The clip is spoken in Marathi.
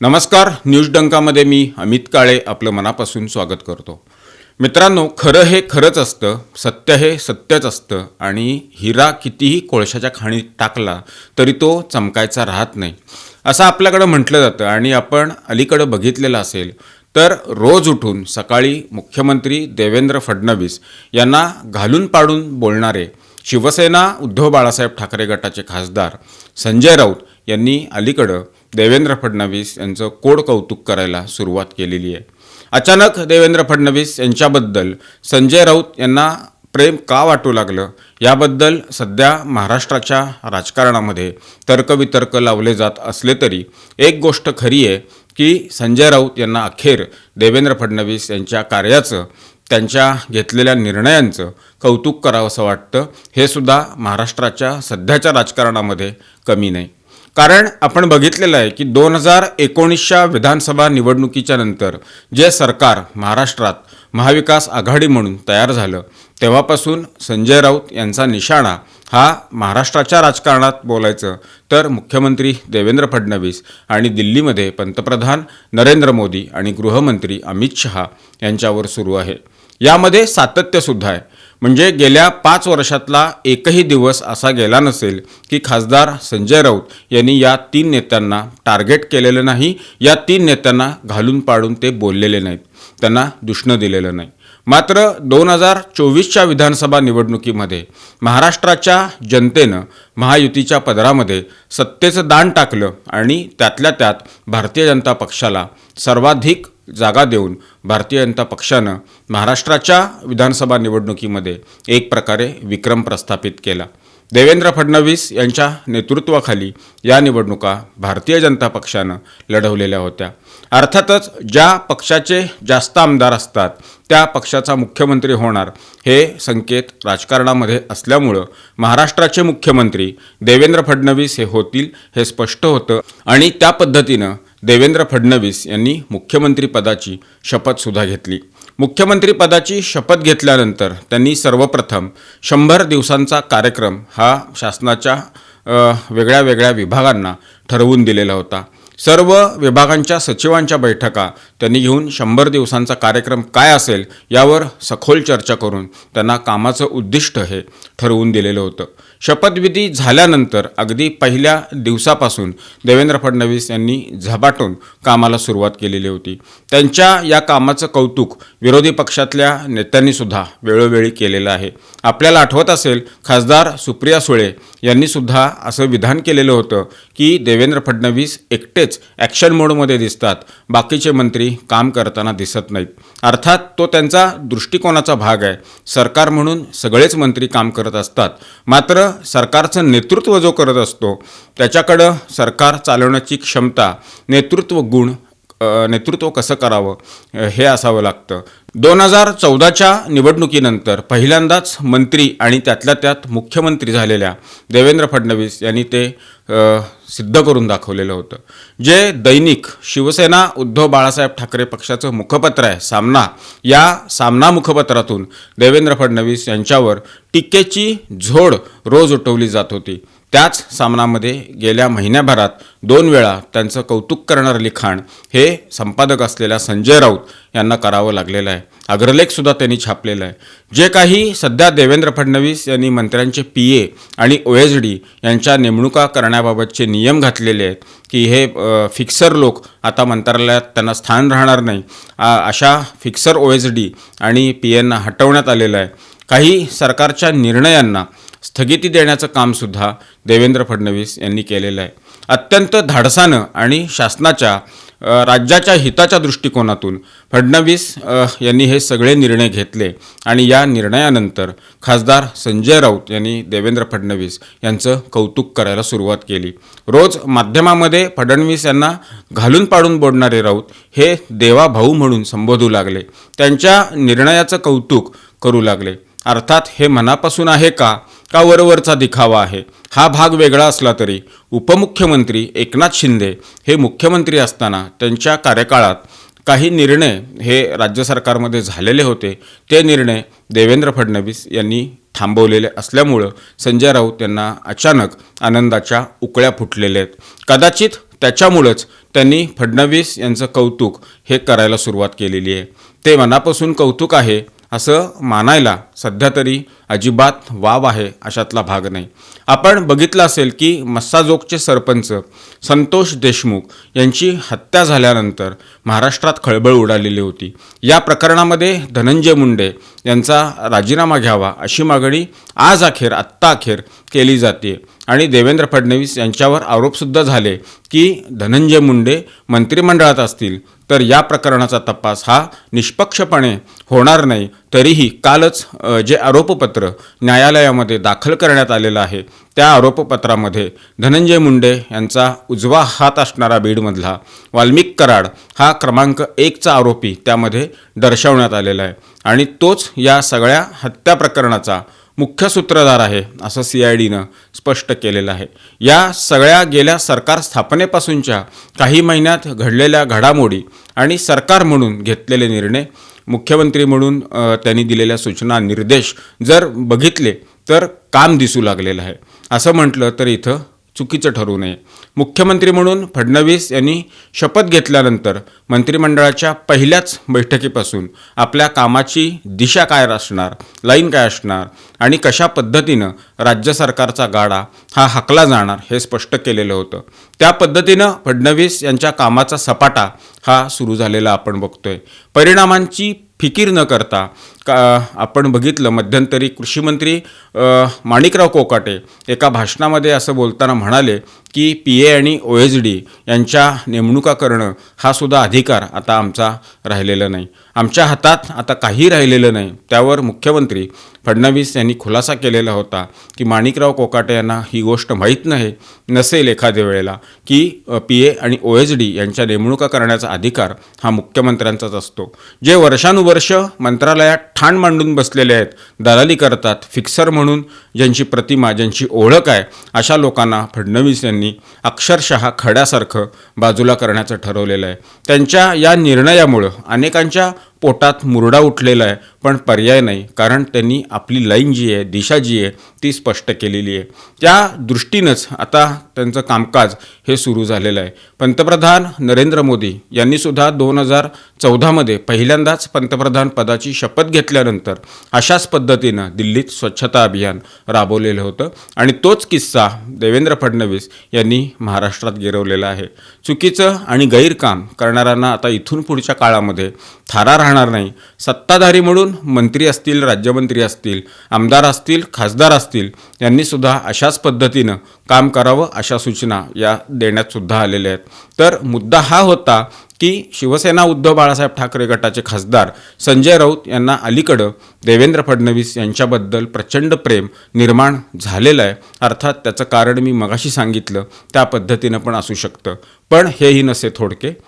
नमस्कार न्यूज डंकामध्ये मी अमित काळे आपलं मनापासून स्वागत करतो. मित्रांनो खरं हे खरंच असतं सत्य हे सत्यच असतं आणि हिरा कितीही कोळशाच्या खाणीत टाकला तरी तो चमकायचा राहत नाही. असं आपल्याकडं म्हटलं जातं आणि आपण अलीकडं बघितलेलं असेल तर रोज उठून सकाळी मुख्यमंत्री देवेंद्र फडणवीस यांना घालून पाडून बोलणारे शिवसेना उद्धव बाळासाहेब ठाकरे गटाचे खासदार संजय राऊत यांनी अलीकडं देवेंद्र फडणवीस यांचं कोड कौतुक करायला सुरुवात केलेली आहे. अचानक देवेंद्र फडणवीस यांच्याबद्दल संजय राऊत यांना प्रेम का वाटू लागलं? याबद्दल सध्या महाराष्ट्राच्या राजकारणामध्ये तर्कवितर्क लावले जात असले तरी एक गोष्ट खरी आहे की संजय राऊत यांना अखेर देवेंद्र फडणवीस यांच्या कार्याचं त्यांच्या घेतलेल्या निर्णयांचं कौतुक करावंसं वाटतं हे सुद्धा महाराष्ट्राच्या सध्याच्या राजकारणामध्ये कमी नाही. कारण आपण बघितलेलं आहे की दोन हजार एकोणीसच्या विधानसभा निवडणुकीच्या नंतर जे सरकार महाराष्ट्रात महाविकास आघाडी म्हणून तयार झालं तेव्हापासून संजय राऊत यांचा निशाणा हा महाराष्ट्राच्या राजकारणात बोलायचं तर मुख्यमंत्री देवेंद्र फडणवीस आणि दिल्लीमध्ये पंतप्रधान नरेंद्र मोदी आणि गृहमंत्री अमित शहा यांच्यावर सुरू आहे. यामध्ये सातत्यसुद्धा आहे. म्हणजे गेल्या पाच वर्षातला एकही दिवस असा गेला नसेल की खासदार संजय राऊत यांनी या तीन नेत्यांना टार्गेट केलेलं नाही या तीन नेत्यांना घालून पाडून ते बोललेले नाहीत त्यांना दुष्ण दिलेलं नाही. मात्र दोन हजार चोवीसच्या विधानसभा निवडणुकीमध्ये महाराष्ट्राच्या जनतेनं महायुतीच्या पदरामध्ये सत्तेचं दान टाकलं आणि त्यातल्या त्यात भारतीय जनता पक्षाला सर्वाधिक जागा देऊन भारतीय जनता पक्षानं महाराष्ट्राच्या विधानसभा निवडणुकीमध्ये एक प्रकारे विक्रम प्रस्थापित केला. देवेंद्र फडणवीस यांच्या नेतृत्वाखाली या निवडणुका भारतीय जनता पक्षानं लढवलेल्या होत्या. अर्थातच ज्या पक्षाचे जास्त आमदार असतात त्या पक्षाचा मुख्यमंत्री होणार हे संकेत राजकारणामध्ये असल्यामुळं महाराष्ट्राचे मुख्यमंत्री देवेंद्र फडणवीस हे होतील हे स्पष्ट होतं आणि त्या पद्धतीनं देवेंद्र फडणवीस यांनी मुख्यमंत्रीपदाची शपथसुद्धा घेतली. मुख्यमंत्रीपदाची शपथ घेतल्यानंतर त्यांनी सर्वप्रथम शंभर दिवसांचा कार्यक्रम हा शासनाच्या वेगळ्या वेगळ्या विभागांना ठरवून दिलेला होता. सर्व विभागांच्या सचिवांच्या बैठका त्यांनी घेऊन शंभर दिवसांचा कार्यक्रम काय असेल यावर सखोल चर्चा करून त्यांना कामाचं उद्दिष्ट हे ठरवून दिलेलं होतं. शपथविधी झाल्यानंतर अगदी पहिल्या दिवसापासून देवेंद्र फडणवीस यांनी झपाटून कामाला सुरुवात केलेली होती. त्यांच्या या कामाचं कौतुक विरोधी पक्षातल्या नेत्यांनीसुद्धा वेळोवेळी केलेलं आहे. आपल्याला आठवत असेल खासदार सुप्रिया सुळे यांनीसुद्धा असं विधान केलेलं होतं की देवेंद्र फडणवीस तेच ॲक्शन मोडमध्ये दिसतात. बाकीचे मंत्री काम करताना दिसत नाहीत. अर्थात तो त्यांचा दृष्टिकोनाचा भाग आहे. सरकार म्हणून सगळेच मंत्री काम करत असतात. मात्र सरकारचं नेतृत्व जो करत असतो त्याच्याकडं सरकार चालवण्याची क्षमता नेतृत्व गुण नेतृत्व कसं करावं हे असावं लागतं. दोन हजार चौदाच्या निवडणुकीनंतर पहिल्यांदाच मंत्री आणि त्यातल्या त्यात मुख्यमंत्री झालेल्या देवेंद्र फडणवीस यांनी ते सिद्ध करून दाखवलेलं होतं. जे दैनिक शिवसेना उद्धव बाळासाहेब ठाकरे पक्षाचं मुखपत्र आहे सामना या सामना मुखपत्रातून देवेंद्र फडणवीस यांच्यावर टीकेची झोड रोज उठवली जात होती. त्याच सामनामध्ये गेल्या महिन्याभरात दोन वेळा त्यांचं कौतुक करणारं लिखाण हे संपादक असलेल्या संजय राऊत यांना करावं लागलेलं आहे. अग्रलेखसुद्धा त्यांनी छापलेलं आहे. जे काही सध्या देवेंद्र फडणवीस यांनी मंत्र्यांचे पी ए आणि ओ एच डी यांच्या नेमणुका करण्याबाबतचे नियम घातलेले आहेत की हे फिक्सर लोक आता मंत्रालयात त्यांना स्थान राहणार नाही. आ, अशा फिक्सर ओ एच डी आणि पी एंना हटवण्यात आलेलं आहे. काही सरकारच्या निर्णयांना स्थगिती देण्याचं कामसुद्धा देवेंद्र फडणवीस यांनी केलेलं आहे. अत्यंत धाडसानं आणि शासनाच्या राज्याच्या हिताच्या दृष्टिकोनातून फडणवीस यांनी हे सगळे निर्णय घेतले आणि या निर्णयानंतर खासदार संजय राऊत यांनी देवेंद्र फडणवीस यांचं कौतुक करायला सुरुवात केली. रोज माध्यमामध्ये फडणवीस यांना घालून पाडून बोडणारे राऊत हे देवा भाऊ म्हणून संबोधू लागले. त्यांच्या निर्णयाचं कौतुक करू लागले. अर्थात हे मनापासून आहे का? का वरवरचा दिखावा आहे? हा भाग वेगळा असला तरी उपमुख्यमंत्री एकनाथ शिंदे हे मुख्यमंत्री असताना त्यांच्या कार्यकाळात काही निर्णय हे राज्य सरकारमध्ये झालेले होते. ते निर्णय देवेंद्र फडणवीस यांनी थांबवलेले असल्यामुळं संजय राऊत यांना अचानक आनंदाच्या उकळ्या फुटलेल्या आहेत. कदाचित त्याच्यामुळंच त्यांनी फडणवीस यांचं कौतुक हे करायला सुरुवात केलेली आहे. ते मनापासून कौतुक आहे असं मानायला सध्या तरी अजिबात वाव आहे अशातला भाग नाही. आपण बघितलं असेल की मस्साजोगचे सरपंच संतोष देशमुख यांची हत्या झाल्यानंतर महाराष्ट्रात खळबळ उडालेली होती. या प्रकरणामध्ये धनंजय मुंडे यांचा राजीनामा घ्यावा अशी मागणी आज अखेर आत्ता अखेर केली जाते आणि देवेंद्र फडणवीस यांच्यावर आरोपसुद्धा झाले की धनंजय मुंडे मंत्रिमंडळात असतील तर या प्रकरणाचा तपास हा निष्पक्षपणे होणार नाही. तरीही कालच जे आरोपपत्र न्यायालयामध्ये दाखल करण्यात आलेलं आहे त्या आरोपपत्रामध्ये धनंजय मुंडे यांचा उजवा हात असणारा बीडमधला वाल्मिक कराड हा क्रमांक एकचा आरोपी त्यामध्ये दर्शवण्यात आलेला आहे. आणि तोच या सगळ्या हत्या प्रकरणाचा मुख्य सूत्रधार आहे असं सी आय डीनं स्पष्ट केलेलं आहे. या सगळ्या गेल्या सरकार स्थापनेपासूनच्या काही महिन्यात घडलेल्या घडामोडी आणि सरकार म्हणून घेतलेले निर्णय मुख्यमंत्री म्हणून त्यांनी दिलेल्या सूचना निर्देश जर बघितले तर काम दिसू लागलेलं आहे. असं म्हटलं तर इथं चुकीचं ठरू नये. मुख्यमंत्री म्हणून फडणवीस यांनी शपथ घेतल्यानंतर मंत्रिमंडळाच्या पहिल्याच बैठकीपासून आपल्या कामाची दिशा काय असणार लाईन काय असणार आणि कशा पद्धतीनं राज्य सरकारचा गाडा हा हाकला जाणार हे स्पष्ट केलेलं होतं. त्या पद्धतीनं फडणवीस यांच्या कामाचा सपाटा हा सुरू झालेला आपण बघतोय. परिणामांची फिकीर न करता का आपण बघितलं मध्यंतरी कृषीमंत्री माणिकराव कोकाटे एका भाषणामध्ये असं बोलताना म्हणाले की पी ए आणि ओ एच डी यांच्या नेमणुका करणं हा सुद्धा अधिकार आता आमचा राहिलेला नाही. आमच्या हातात आता काही राहिलेलं नाही. त्यावर मुख्यमंत्री फडणवीस यांनी खुलासा केलेला होता की माणिकराव कोकाटे यांना ही गोष्ट माहीत नाही नसेल एखाद्या वेळेला की पी ए आणि ओ एच डी यांच्या नेमणुका करण्याचा अधिकार हा मुख्यमंत्र्यांचाच असतो. जे वर्षानुवर्ष मंत्रालयात ठाण मांडून बसलेले आहेत दलाली करतात फिक्सर म्हणून ज्यांची प्रतिमा ज्यांची ओळख आहे अशा लोकांना फडणवीस यांनी अक्षरशः खड्यासारखं बाजूला करण्याचं ठरवलेलं आहे. त्यांच्या या निर्णयामुळं अनेकांच्या पोटात मुरडा उठलेला आहे पण पर्याय नाही कारण त्यांनी आपली लाईन जी आहे दिशा जी आहे ती स्पष्ट केलेली आहे. त्या दृष्टीनंच आता त्यांचं कामकाज हे सुरू झालेलं आहे. पंतप्रधान नरेंद्र मोदी यांनीसुद्धा दोन हजार चौदामध्ये पहिल्यांदाच पंतप्रधान पदाची शपथ घेतल्यानंतर अशाच पद्धतीनं दिल्लीत स्वच्छता अभियान राबवलेलं होतं. आणि तोच किस्सा देवेंद्र फडणवीस यांनी महाराष्ट्रात गिरवलेला आहे. चुकीचं आणि गैरकाम करणाऱ्यांना आता इथून पुढच्या काळामध्ये थारा राहणार नाही. सत्ताधारी म्हणून मंत्री असतील राज्यमंत्री असतील आमदार असतील खासदार असतील यांनीसुद्धा अशाच पद्धतीनं काम करावं अशा सूचना या देण्यात सुद्धा आलेल्या आहेत. तर मुद्दा हा होता की शिवसेना उद्धव बाळासाहेब ठाकरे गटाचे खासदार संजय राऊत यांना अलीकडं देवेंद्र फडणवीस यांच्याबद्दल प्रचंड प्रेम निर्माण झालेलं आहे. अर्थात त्याचं कारण मी मगाशी सांगितलं त्या पद्धतीनं पण असू शकतं. पण हेही नसे थोडके.